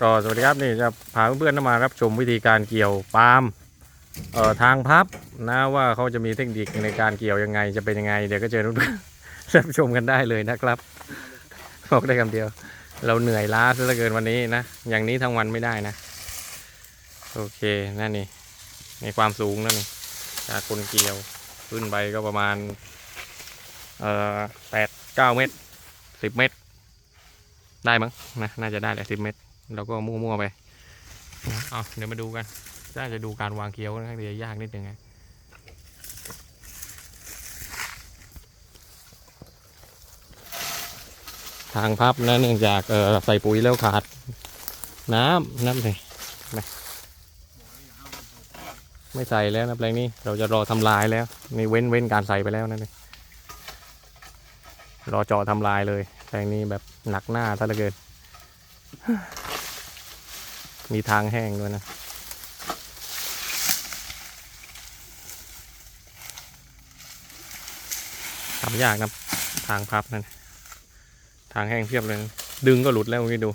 ก็สวัสดีครับนี่จะพาเพื่อนๆมารับชมวิธีการเกี่ยวปาล์มเอ่อทางพับนะว่าเขาจะมีเทคนิคในการเกี่ยวยังไงจะเป็นยังไง เดี๋ยวก็เจอทุกท่านรับชมกันได้เลยนะครับบอกได้คำเดียว เราเหนื่อยล้าซะเหลือเกินวันนี้นะอย่างนี้ทั้งวันไม่ได้นะ โอเคนั่นนี่ในความสูงนั่นนี่จากคนเกี่ยวขึ้นไปก็ประมาณเอ่อแปดเก้าเมตรสิบเมตร ได้มั้งนะน่าจะได้แหละสิบเมตร เราก็มั่วๆไปเอาเดี๋ยวมาดูกันน่าจะดูการวางเกียวนะเดี๋ยวยากนิดนึงไงทางพับนะเนื่องจากเออใส่ปุ๋ยแล้วขาด น้ำน้ำเลยไม่ใส่แล้วนะแปลงนี้เราจะรอทำลายแล้วนี่เว้นเว้นการใส่ไปแล้วนั่นเองรอเจาะทำลายเลย แปลงนี้แบบหนักหน้าซะเหลือเกิน มีทางแห้งด้วยนะ ทำยากนะทางพับนั่น ทางแห้งเพียบเลย ดึงก็หลุดแล้วนี่ดู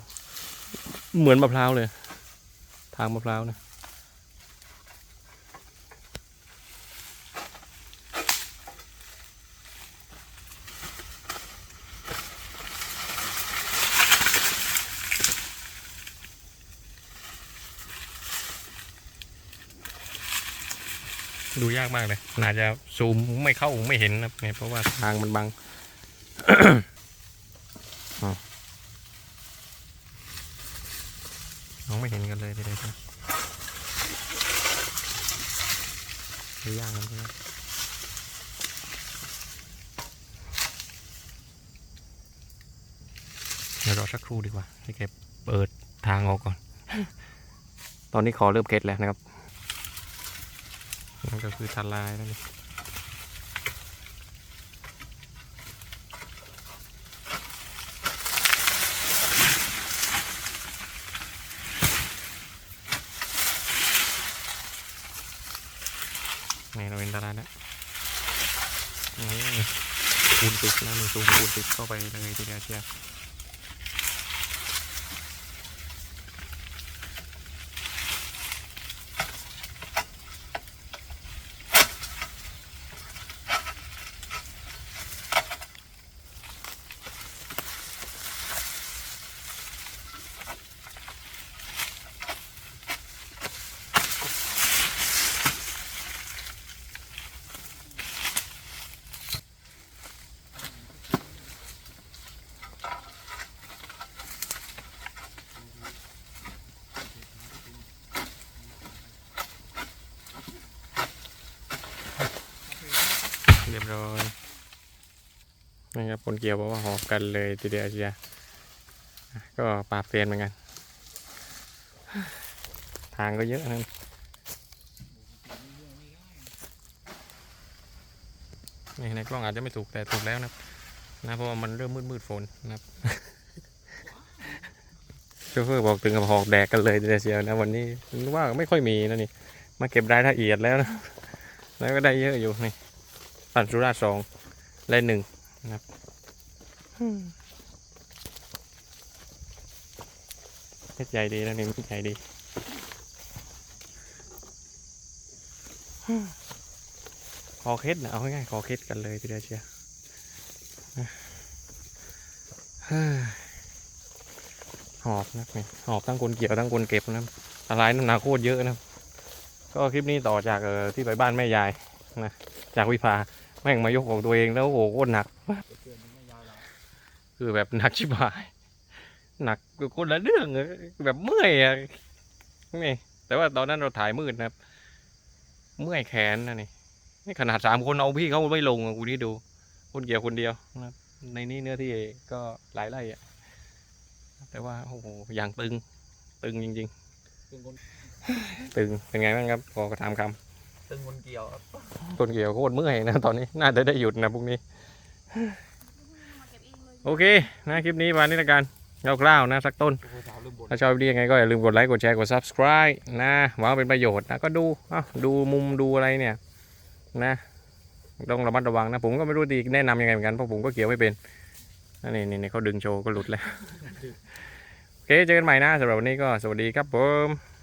เหมือนมะพร้าวเลย ทางมะพร้าวนะ ดูยากมากเลยน่าจะซูมไม่เข้าไม่เห็นนะเนี่ยเพราะว่าทางมันบังอ๋อมองไม่เห็นกันเลยทีเดียวดูยากกันเลยเดี๋ยวรอสักครู่ดีกว่าให้แกเปิดทางออกก่อน ตอนนี้ขอเริ่มเก็ตแล้วนะครับ นั่นก็คือทลายนั่นเองนี่เราเป็นทลายแล้วนี่คูณติดนะมีซูมคูณติดเข้าไปเลยทีเดียวเชียว บร้อยนะครับคนเกี่ยวบอกว่าหอบกันเลยทีเดียวเชียวก็ปราบเซียนเหมือนกัน ทางก็เยอะนะนี่ในกล้องอาจจะไม่ถูกแต่ถูกแล้วนะนะเพราะว่ามันเริ่มมืดมืดฝนนะครับโชเฟอร์บอกถึงกับหอกแดกกันเลยทีเดียวเชียวนะวันนี้ว่าไม่ค่อยมีนะนี่มาเก็บรายละเอียดแล้วนะแล้วก็ได้เยอะอยู่นี่ ปั่นสุราษฎร์สองและหนึ่งนะครับเม็ดใหญ่ดีนะนี่เม็ดใหญ่ดีคอเคสนะเอาง่ายๆคอเคสกันเลยทีเดียวเชียวนะเฮ้ยหอบนะนี่หอบทั้งคนเกี่ยวทั้งคนเก็บนะอะไรน้ำหนักโคตรเยอะนะก็คลิปนี้ต่อจากเออที่ไปบ้านแม่ยายนะจากวิภา แม่งมายกของตัวเองแล้วโอ้โหโคตรหนัก คือแบบหนักชิบหาย หนักคนละเรื่องเลยแบบเมื่อยอะนี่แต่ว่าตอนนั้นเราถ่ายมืดนะครับ เมื่อยแขนนะนี่นี่ขนาดสามคนเอาพี่เขาไม่ลงอะคุณนี่ดู คนเกี่ยวคนเดียวนะครับในนี้เนื้อที่ก็หลายไร่อะแต่ว่าโอ้โหอย่างตึง ตึงจริง ๆ ตึงเป็นไงบ้างครับพอถามคำ ตึงคนเกี่ยวครับนเกี่ยวโคตรเมื่อยนะตอนนี้น่าจะได้หยุดนะพรุ่งนี้ โอเคนะคลิปนี้วันนี้ละกันคร่าวๆนะสักต้นสาวลืมบ่นถ้าชอบวิดีโอยังไงก็อย่าลืมกดไลค์กดแชร์กด subscribe นะหวังว่าเป็นประโยชน์นะก็ดูเอ้าดูมุมดูอะไรเนี่ยนะต้องระมัดระวังนะ ผมก็ไม่รู้ดีแนะนำยังไงเหมือนกันเพราะผมก็เกี่ยวไม่เป็นนั่นนี่นี่เขาดึงโชว์ก็หลุดแล้ว โอเคเจอกันใหม่นะสำหรับวันนี้ก็สวัสดีครับผม